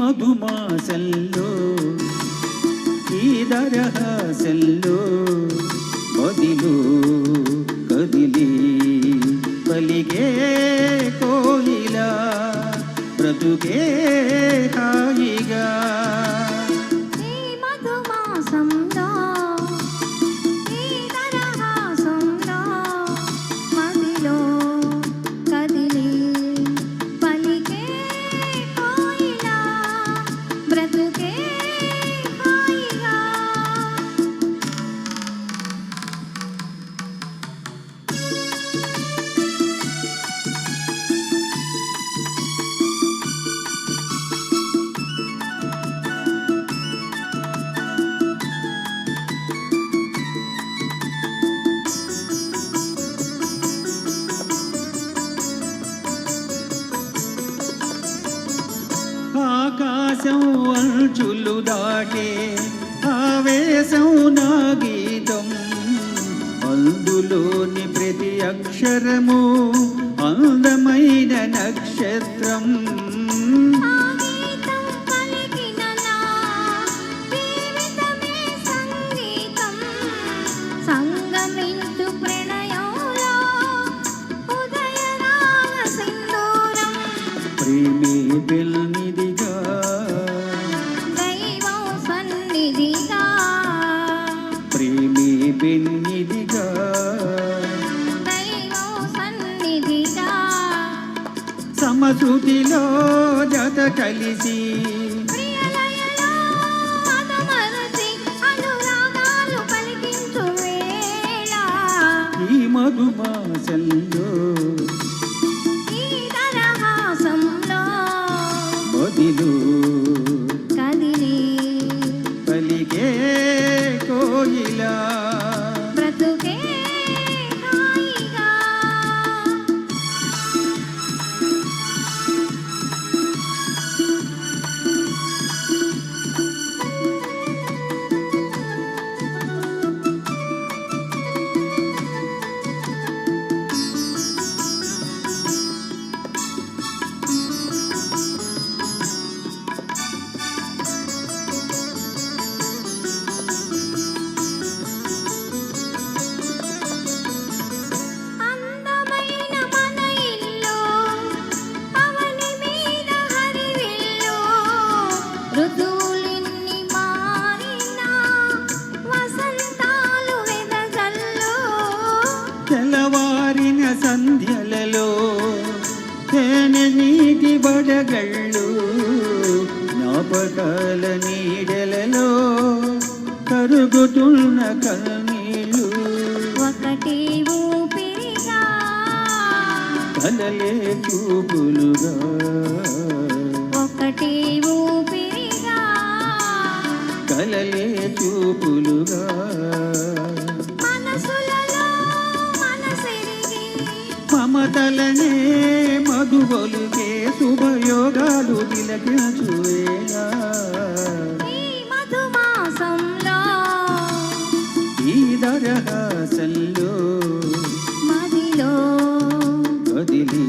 మధుమాసల్లో ఈ దరహాసంలో బదిలో కదిలి పలిగే కోయిలా బ్రతుకే హాయిగా. దాటే ఆవేశం నా గీతం. అందులోని ప్రతి అక్షరము అందమైన నక్షత్రం. ఆ గీతం సన్నిధిగా. సమశృతిలో జత కలిసి ఈ మధుమాసంలో బదిలో కదిలి పలికే కోయిలా తేనె నీటి బడగళ్ళు జ్ఞాపకాల నీడలలో కరుగుతున్న కన్నీళ్ళు. ఒకటి ఊపిరిగా కలలే చూపులుగా. ఒకటి ఊపిరిగా కలలే చూపులుగా. మమతలనే మధుబలుగే శుభయోగాలు తిలకించువేగా. ఈ దరహాసంలో మదిలో కదిలి